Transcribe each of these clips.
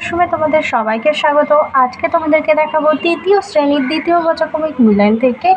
সময় তোমাদের সবাইকে স্বাগত। আজকে তোমাদেরকে দেখাবো তৃতীয় শ্রেণির দ্বিতীয় পর্যায়ক্রমিক মূল্যায়ন থেকে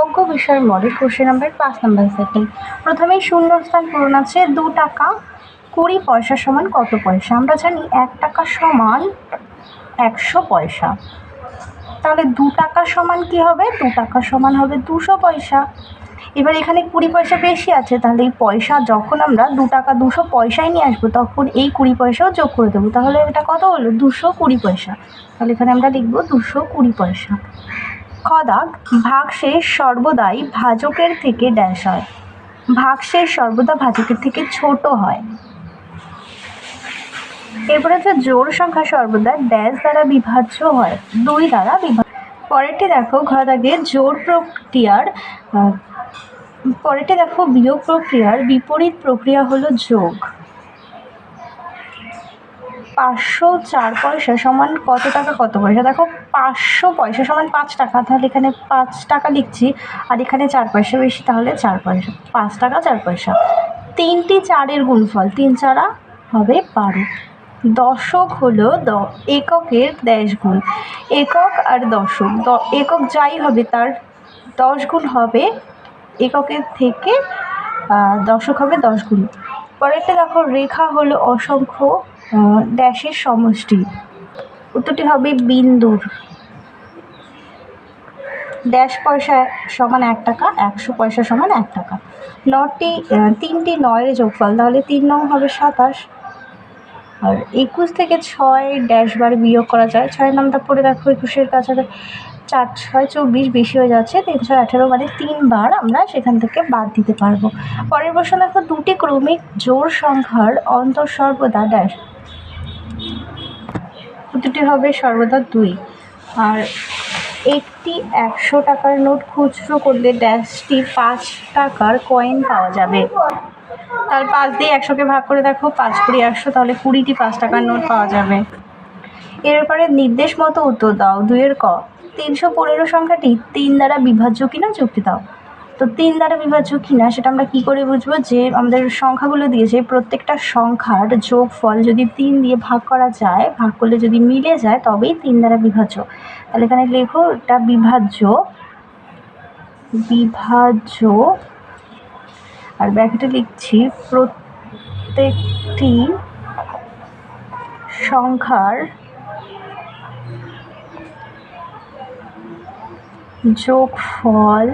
অঙ্ক বিষয়ের মডেল কোশ্চেন নাম্বার পাঁচ নাম্বার সেকেন্ড প্রথমেই শূন্যস্থান পূরণ আছে দু টাকা কুড়ি পয়সা সমান কত পয়সা? আমরা জানি এক টাকা সমান একশো পয়সা। তাহলে দু টাকা সমান কি হবে? দু টাকা সমান হবে দুশো পয়সা। এবার এখানে কুড়ি পয়সা বেশি আছে, তাহলে এই পয়সা যখন আমরা দু টাকা, দুশো পয়সায় নিয়ে আসব, তখন এই কুড়ি পয়সাও যোগ করে দেবো। তাহলে এটা কত হলো? দুশো কুড়ি পয়সা। তাহলে এখানে আমরা লিখব দুশো কুড়ি পয়সা। খদাক ভাগশেষ সর্বদাই ভাজকের থেকে ড্যাশ হয়। ভাগশেষ সর্বদা ভাজকের থেকে ছোট হয়। এরপরে হচ্ছে জোর সংখ্যা সর্বদা ড্যাশ দ্বারা বিভাজ্য হয়, দুই দ্বারা বিভাজ্য পরেরটি দেখো, ঘর আগে জোর প্রক্রিয়ার পরেরটি দেখো, বিয়োগ প্রক্রিয়ার, বিপরীত প্রক্রিয়া হলো যোগ। পাঁচশো চার পয়সা সমান কত টাকা, কত পয়সা? দেখো, পাঁচশো পয়সা সমান পাঁচ টাকা, তাহলে এখানে পাঁচ টাকা লিখছি, আর এখানে চার পয়সা বেশি, তাহলে চার পয়সা। পাঁচ টাকা, চার পয়সা। তিনটি চারের গুণফল, তিন চারা হবে বারো। দশক হলো দ, এককের ড্যাশ গুণ একক আর দশক। দ, একক যাই হবে তার দশ গুণ হবে, এককের থেকে দশক হবে দশ গুণ পরেরটা দেখো, রেখা হলো অসংখ্য ড্যাশের সমষ্টি। উত্তরটি হবে বিন্দুর। ড্যাশ পয়সা সমান এক টাকা, একশো পয়সা সমান এক টাকা। নটি তিনটি নয়ের যোগফল, তাহলে তিন নং হবে সাতাশ। আর একুশ থেকে ছয় ড্যাশ বার বিয়োগ করা যায়। ছয় নামটা পড়ে দেখো, একুশের কাছে চার, ছয়, চব্বিশ বেশি হয়ে যাচ্ছে। তিনশো আঠেরো মানে তিনবার আমরা সেখান থেকে বাদ দিতে পারব। পরের প্রশ্ন দেখো, দুটি ক্রমিক জোর সংখ্যার অন্তর সর্বদা ড্যাশ দুটি হবে সর্বদা দুই। আর একটি একশো টাকার নোট খুচরো করলে ড্যাশটি পাঁচ টাকার কয়েন পাওয়া যাবে। তাহলে পাঁচ দিয়ে একশোকে ভাগ করে দেখো, পাঁচ কুড়ি একশো, তাহলে কুড়িটি পাঁচ টাকার নোট পাওয়া যাবে। এরপরে নির্দেশ মতো উত্তর দাও, দুইয়ের ক। তিনশো পনেরো সংখ্যাটি তিন দ্বারা বিভাজ্য কিনা যুক্তি দাও। তো তিন দ্বারা বিভাজ্য কিনা সেটা আমরা কি করে বুঝব? যে আমাদের সংখ্যাগুলো দিয়েছে, প্রত্যেকটা সংখ্যার যোগফল যদি তিন দিয়ে ভাগ করা যায়, ভাগ করলে যদি মিলে যায়, তবেই তিন দ্বারা বিভাজ্য। তাহলে এখানে লেখো, এটা বিভাজ্য বিভাজ্য আর ব্র্যাকেটে লিখছি প্রত্যেকটি সংখ্যার যোগফল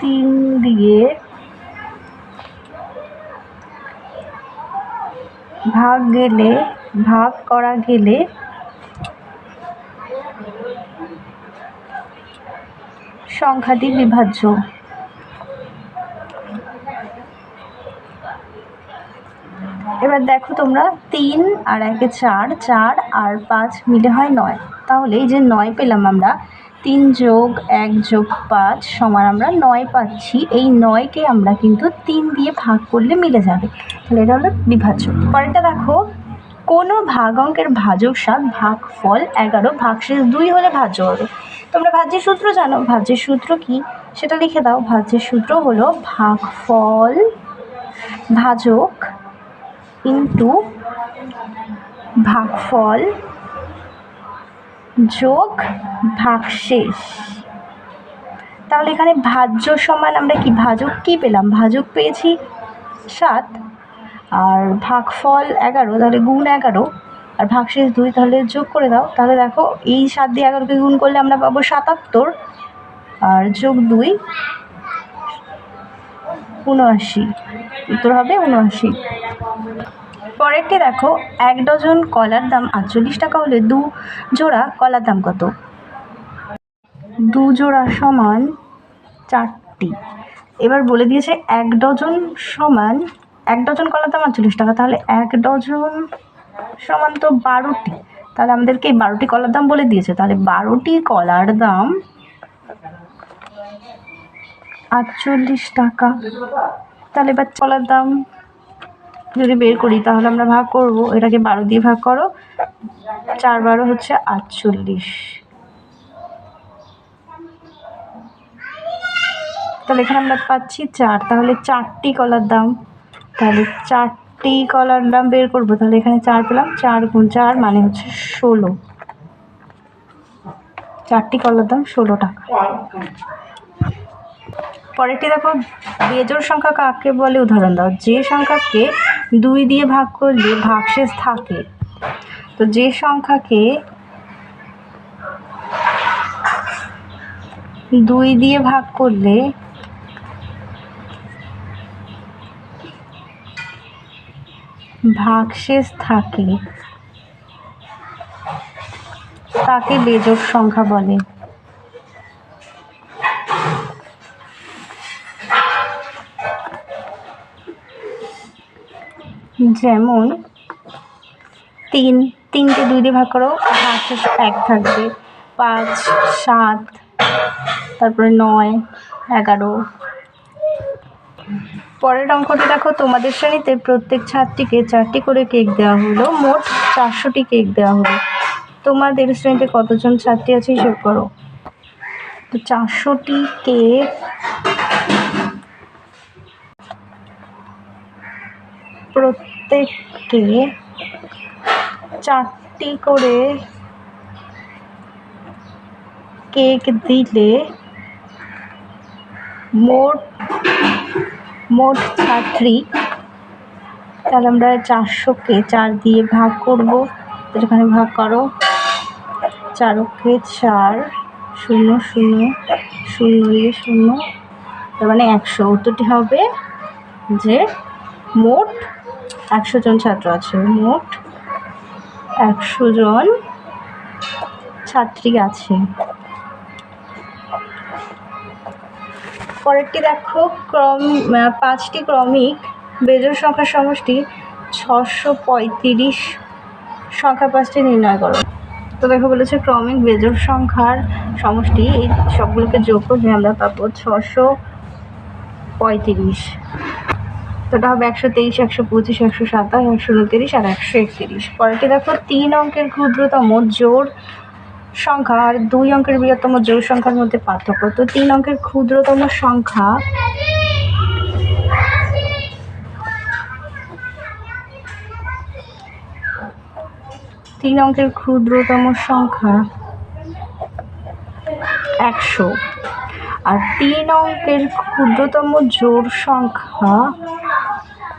তিন দিয়ে ভাগ গেলে ভাগ করা গেলে সংখ্যাটি বিভাজ্য। এবার দেখো তোমরা তিন আর একে চার চার আর পাঁচ মিলে হয় নয়। তাহলে এই যে নয় পেলাম আমরা, তিন যোগ এক যোগ পাঁচ সমান আমরা নয় পাচ্ছি। এই নয়কে আমরা কিন্তু তিন দিয়ে ভাগ করলে মিলে যাবে। তাহলে এটা হলো বিভাজ্য। পরেরটা দেখো কোনো ভাগ অঙ্কের ভাজক সাত, ভাগ ফল এগারো ভাগশেষ দুই হলে ভাজ্য হবে। তোমরা ভাজ্যের সূত্র জানো। ভাজ্যের সূত্র কি? সেটা লিখে দাও। ভাজ্যের সূত্র হলো ভাগ ফল ভাজক ইন্টু ভাগফল যোগ ভাগশেষ তাহলে এখানে ভাজ্য সমান আমরা কি? ভাজক কি পেলাম? ভাজক পেয়েছি সাত। আর ভাগফল এগারো, তাহলে গুণ এগারো, আর ভাগশেষ দুই, তাহলে যোগ করে দাও। তাহলে দেখো, এই সাত দিয়ে এগারোকে গুণ করলে আমরা পাবো সাতাত্তর, আর যোগ দুই, উনআশি, উত্তর হবে উনআশি। পরেরটি দেখো, এক ডজন কলার দাম আটচল্লিশ টাকা হলে দু জোড়া কলার দাম কত? দু জোড়া সমান চারটি। এবার বলে দিয়েছে এক ডজন সমান এক ডজন কলার দাম আটচল্লিশ টাকা, তাহলে এক ডজন সমান তো বারোটি। তাহলে আমাদেরকে এই বারোটি কলার দাম বলে দিয়েছে, তাহলে বারোটি কলার দাম আটচল্লিশ টাকা। তাহলে এবার কলার দাম যদি বের করি, তাহলে আমরা ভাগ করব, এটাকে বারো দিয়ে ভাগ করো, চার বারো হচ্ছে আটচল্লিশ। তাহলে এখানে আমরা পাচ্ছি চার, তাহলে চারটি কলার দাম তাহলে চারটি কলার দাম বের করব। তাহলে এখানে চার পেলাম, চার গুণ চার মানে হচ্ছে ষোলো। চারটি কলার দাম ষোলো টাকা। পরেরটি দেখো বেজোর সংখ্যা কাকে বলে? উদাহরণ দাও। যে সংখ্যাকে দুই দিয়ে ভাগ করলে ভাগশেষ থাকে। তো যে সংখ্যাকে দুই দিয়ে ভাগ করলে ভাগশেষ থাকে। তাকে বেজোড় সংখ্যা বলে। যেমন, তিন তিনটে দুই দিয়ে ভাগ করো, ভাগশেষ এক থাকবে। পাঁচ, সাত, তারপরে নয়, এগারো। পরের অঙ্কটি দেখো, তোমাদের শ্রেণীতে প্রত্যেক ছাত্রীকে চারটি করে কেক দেওয়া হলো, মোট চারশোটি কেক দেওয়া হলো। তোমাদের শ্রেণীতে কতজন ছাত্রী আছে হিসেব করো। তো চারশোটি কেক। প্রত্যেককে চারটি করে কেক দিলে মোট মোট ছাত্রী তাহলে আমরা চারশোকে চার দিয়ে ভাগ করব। এখানে ভাগ করো। চারকে চার, শূন্য শূন্য শূন্য দিয়ে শূন্য। তার মানে একশো। উত্তরটি হবে যে মোট একশো জন ছাত্র আছে। মোট একশো জন ছাত্রী আছে। পরেরটি দেখো, ক্রম পাঁচটি ক্রমিক বেজোড় সংখ্যার সমষ্টি ছশো পঁয়ত্রিশ সংখ্যা পাঁচটি নির্ণয় করো। তো দেখো বলেছে ক্রমিক বেজোড় সংখ্যার সমষ্টি, এই সবগুলোকে যোগ করলে আমরা পাবো ছশো পঁয়ত্রিশ। তো ওটা হবে একশো তেইশ, একশো পঁচিশ, একশো সাতাশ, একশো উনতিরিশ আর একশো একত্রিশ। পরেরটি দেখো, তিন অঙ্কের ক্ষুদ্রতম জোড় সংখ্যা আর দুই অঙ্কের বৃহত্তম জোড় সংখ্যার মধ্যে পার্থক্য। তো তিন অঙ্কের ক্ষুদ্রতম সংখ্যা তিন অঙ্কের ক্ষুদ্রতম সংখ্যা একশো। আর তিন অঙ্কের ক্ষুদ্রতম জোড় সংখ্যা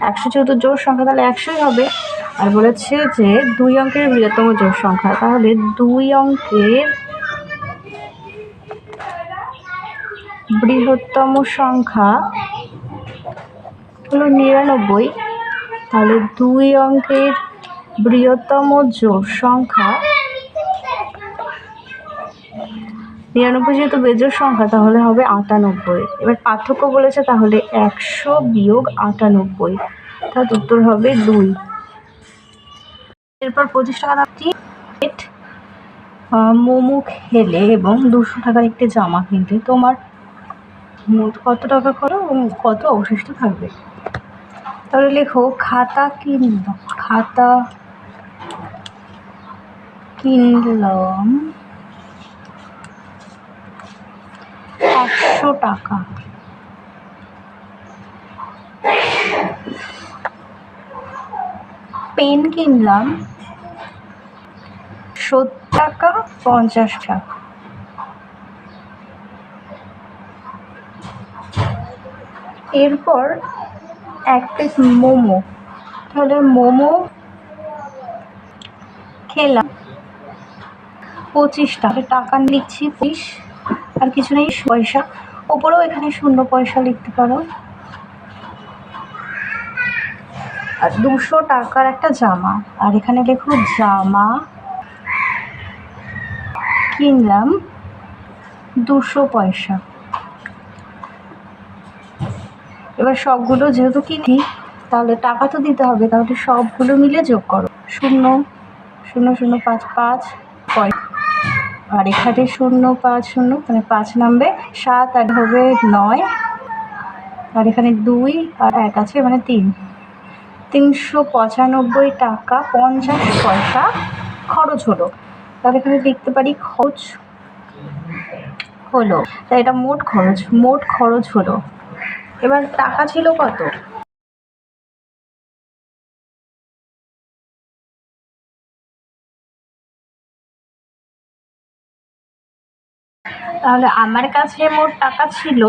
একশো, যেহেতু জোড় সংখ্যা তাহলে একশোই হবে। আর বলেছে যে দুই অঙ্কের বৃহত্তম জোড় সংখ্যা, তাহলে দুই অঙ্কের বৃহত্তম সংখ্যা হলো নিরানব্বই, তাহলে দুই অঙ্কের বৃহত্তম জোড় সংখ্যা নিরানব্বই যেহেতু বেজোড় সংখ্যা, তাহলে হবে আটানব্বই। এবার পার্থক্য বলেছে তাহলে একশো বিয়োগ আটানব্বই, তার উত্তর হবে দুই। এরপর পঁচিশ টাকা দামটি প্লেট মোমো খেলে এবং দুশো টাকার একটি জামা কিনতে তোমার মোট কত টাকা করো এবং কত অবশিষ্ট থাকবে? তাহলে লেখো, খাতা কিনল, খাতা কিনলাম একশো টাকা। পেন কিনলাম সত্তর টাকা, পঞ্চাশ টাকা। এরপর এক পিস মোমো। তাহলে মোমো খেলাম। পঁচিশ টাকা। টাকা নিচ্ছি, পঁচিশ। আর কিছু নেই, পয়সা। ওপরেও এখানে শূন্য পয়সা লিখতে পারো। আর দুশো টাকার একটা জামা। আর এখানে লেখো জামা। কিনলাম দুশো পয়সা। এবার সবগুলো যেহেতু কিনি, তাহলে টাকা তো দিতে হবে, তাহলে সবগুলো মিলে যোগ করো। শূন্য শূন্য শূন্য, পাঁচ পাঁচ আর এখানে শূন্য, পাঁচ, শূন্য মানে পাঁচ নামবে, সাত আর হবে নয়। আর এখানে দুই আর এক আছে মানে তিন। তিনশো পঁচানব্বই টাকা পঞ্চাশ পয়সা খরচ হলো। তাহলে এখানে লিখতে পারি খরচ হলো। তাই এটা মোট খরচ মোট খরচ হলো। এবার টাকা ছিল কত? তাহলে আমার কাছে মোট টাকা ছিল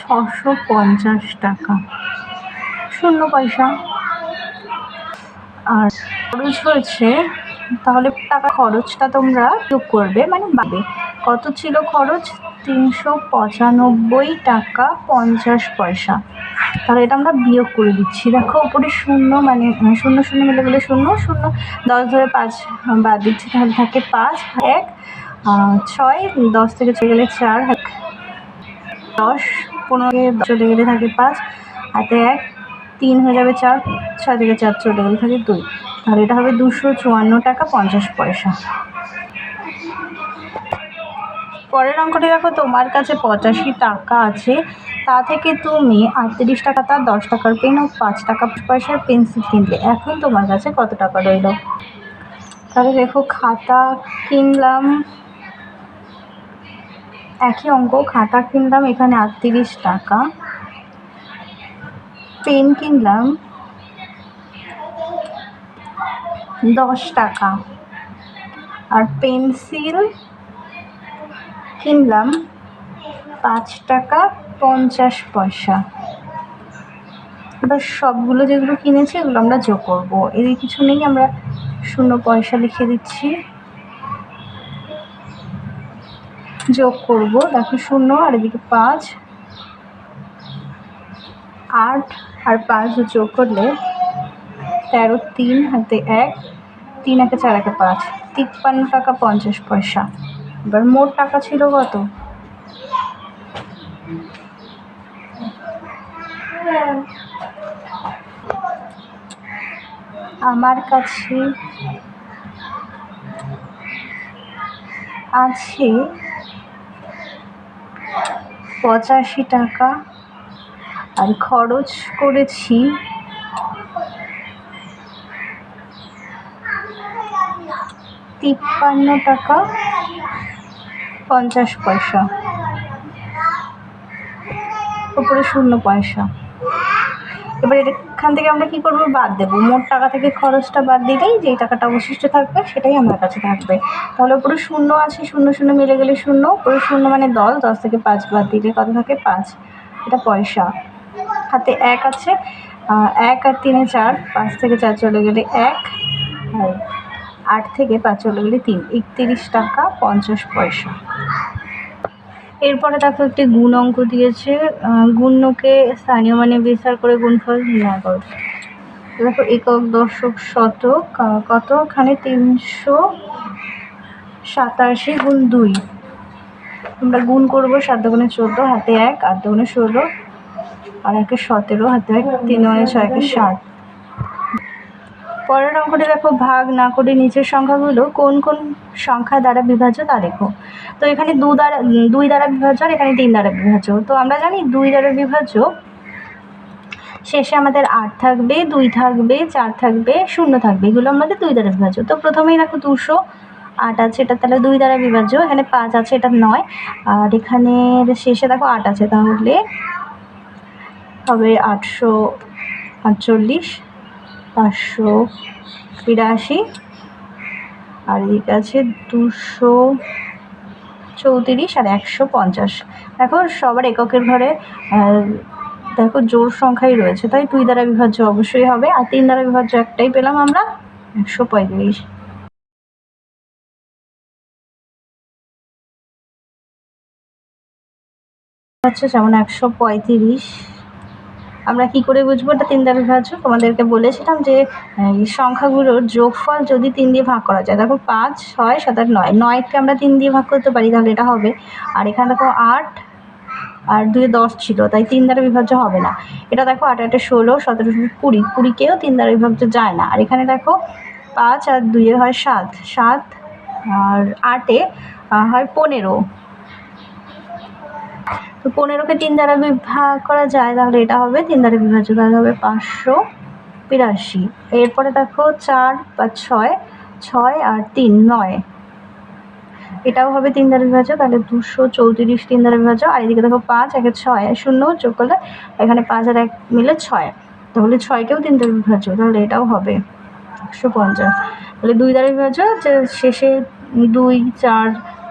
ছশো পঞ্চাশ টাকা। শূন্য পয়সা। আর খরচ হয়েছে, তাহলে টাকা খরচটা তোমরা যোগ করবে মানে পাবে কত ছিল খরচ? তিনশো পঁচানব্বই টাকা পঞ্চাশ পয়সা। তাহলে এটা আমরা বিয়োগ করে দিচ্ছি। দেখো ওপরে শূন্য মানে শূন্য শূন্য মিলে গেলে শূন্য শূন্য, দশ ধরে পাঁচ বাদ দিচ্ছি, তাহলে থাকে পাঁচ, এক ছয়, দশ থেকে চলে গেলে চার, এক, দশ, পনেরো চলে গেলে থাকে পাঁচ, হাতে এক তিন হয়ে যাবে চার, ছয় থেকে চার চলে গেলে থাকে দুই। তাহলে এটা হবে দুশো চুয়ান্ন টাকা পঞ্চাশ পয়সা। পরের অঙ্কটি দেখো, তোমার কাছে পঁচাশি টাকা আছে, তা থেকে তুমি আটত্রিশ টাকা তার দশ টাকার পেন ও পাঁচ টাকা পয়সার পেন্সিল কিনলে। এখন তোমার কাছে কত টাকা রইল? তাহলে দেখো, খাতা কিনলাম, একই অঙ্ক, খাতা কিনলাম এখানে আটত্রিশ টাকা। পেন কিনলাম। দশ টাকা। আর পেন্সিল কিনলাম পাঁচ টাকা পঞ্চাশ পয়সা। এবার সবগুলো যেগুলো কিনেছি এগুলো আমরা যোগ করব। এদের কিছু নেই, আমরা শূন্য পয়সা লিখে দিচ্ছি। যোগ করব। দেখো শূন্য, আর এদিকে পাঁচ। আট আর পাঁচ যোগ করলে তেরো, তিন হাতে এক, তিন একে চার একে পাঁচ। তিপ্পান্ন টাকা পঞ্চাশ পয়সা। এবার মোট টাকা ছিল কত? আমার কাছে আছে পঁচাশি টাকা আর খরচ করেছি তিপ্পান্ন টাকা পঞ্চাশ পয়সা। উপরে শূন্য পয়সা। এবার এখান থেকে আমরা কি করব? বাদ দেবো। মোট টাকা থেকে খরচটা বাদ দিলেই যেই টাকাটা অবশিষ্ট থাকবে সেটাই আমার কাছে থাকবে। তাহলে উপরে শূন্য আছে, শূন্য শূন্য মিলে গেলে শূন্য। উপরে শূন্য মানে দশ দশ থেকে পাঁচ বাদ দিলে কত থাকে? পাঁচ। এটা পয়সা। হাতে এক আছে। এক আর তিনে চার পাঁচ থেকে চার চলে গেলে এক আট থেকে পাঁচ চলে গেলে তিন একত্রিশ টাকা পঞ্চাশ পয়সা। এরপরে দেখো একটি গুণ অঙ্ক দিয়েছে। আহ, গুণ্যকে স্থানীয় মানে বিস্তার করে গুণফল নির্ণয় করো। দেখো একক দশক শতক কত? এখানে তিনশো সাতাশি গুণ দুই। আমরা গুণ করব সাত দুগুণে চোদ্দ হাতে এক আট দুগুণে ষোলো। আর একে সতেরো হাতে তিন মানে ছয় একে সাত পরের অঙ্কটি দেখো, ভাগ না করে নিচের সংখ্যাগুলো কোন কোন সংখ্যা দ্বারা বিভাজ্য তা লেখো। তো এখানে দু দ্বারা, দুই দ্বারা বিভাজ্য আর এখানে তিন দ্বারা বিভাজ্য। তো আমরা জানি দুই দ্বারা বিভাজ্য, শেষে আমাদের আট থাকবে, দুই থাকবে, চার থাকবে, শূন্য থাকবে, এগুলো আমাদের দুই দ্বারা বিভাজ্য। তো প্রথমেই দেখো দুশো, আট আছে, এটা তাহলে দুই দ্বারা বিভাজ্য, এখানে পাঁচ আছে, এটা নয়। আর এখানে শেষে দেখো আট আছে, তাহলে হবে আটশো আটচল্লিশ, পাঁচশো বিরাশি, আর এদিকে আছে দুশো চৌত্রিশ আর একশো পঞ্চাশ। দেখো সবার এককের ঘরে দেখো জোর সংখ্যাই রয়েছে, তাই দুই দ্বারা বিভাজ্য অবশ্যই হবে, আর তিন দ্বারা বিভাজ্য একটাই পেলাম আমরা, একশো পঁয়ত্রিশ। হচ্ছে যেমন একশো পঁয়ত্রিশ আমরা কি করে বুঝব? এটা তিন দ্বারা বিভাজ্য তোমাদেরকে বলেছিলাম যে এই সংখ্যাগুলোর যোগফল যদি তিন দিয়ে ভাগ করা যায়, দেখো পাঁচ, ছয়, সাত, আট, নয়। নয়কে আমরা তিন দিয়ে ভাগ করতে পারি, তাহলে এটা হবে। আর এখানে দেখো আট আর দুই দশ ছিল, তাই তিন দ্বারা বিভাজ্য হবে না। এটা দেখো আট, আটে ষোলো, সতেরো কুড়ি। কুড়িকেও তিন দ্বারা বিভাজ্য যায় না। আর এখানে দেখো পাঁচ আর দুইয়ে হয় সাত। সাত আর আটে হয় পনেরো। তো পনেরোকে তিন দ্বারা বিভাগ করা যায়, তাহলে এটা হবে তিন দ্বারা বিভাজ্য তাহলে হবে পাঁচশো বিরাশি। এরপরে দেখো চার বা ছয় ছয় আর তিন, নয়। এটাও হবে তিন দ্বারা বিভাজ্য, তাহলে দুশো চৌত্রিশ তিন দ্বারা বিভাজ্য। আর এদিকে দেখো পাঁচ, একে ছয়, শূন্য যোগ করলে এখানে পাঁচ আর এক মিলে ছয়। তাহলে ছয়কেও তিন দ্বারা বিভাজ্য, তাহলে এটাও হবে একশো পঞ্চাশ। তাহলে দুই দ্বারা বিভাজ্য, যে শেষে দুই, চার,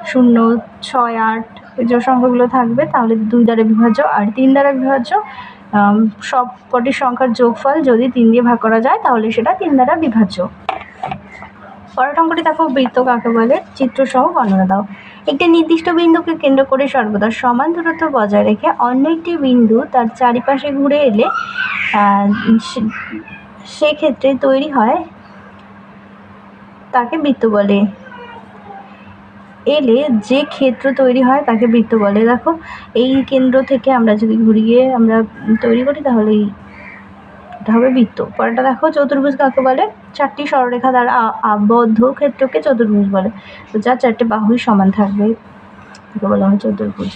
শূন্য, ছয়, আট যে সংখ্যাগুলো থাকবে, তাহলে দুই দ্বারা বিভাজ্য আর তিন দ্বারা বিভাজ্য সব কটি সংখ্যার যোগফল যদি তিন দিয়ে ভাগ করা যায়, তাহলে সেটা তিন দ্বারা বিভাজ্য। পরের অঙ্কটি দেখো, বৃত্ত কাকে বলে? চিত্রসহ বর্ণনা দাও। একটি নির্দিষ্ট বিন্দুকে কেন্দ্র করে সর্বদা সমান দূরত্ব বজায় রেখে অন্য একটি বিন্দু তার চারিপাশে ঘুরে এলে সেক্ষেত্রে তৈরি হয়, তাকে বৃত্ত বলে। এলে যে ক্ষেত্র তৈরি হয় তাকে বৃত্ত বলে। দেখো, এই কেন্দ্র থেকে আমরা যদি ঘুরিয়ে আমরা তৈরি করি, তাহলে এটা হবে বৃত্ত। পরেরটা দেখো, চতুর্ভুজ কাকে বলে? চারটি সরলরেখা দ্বারা আবদ্ধ ক্ষেত্রকে চতুর্ভুজ বলে। তো যার চারটে বাহুই সমান থাকবে, তাকে বলা হয় চতুর্ভুজ।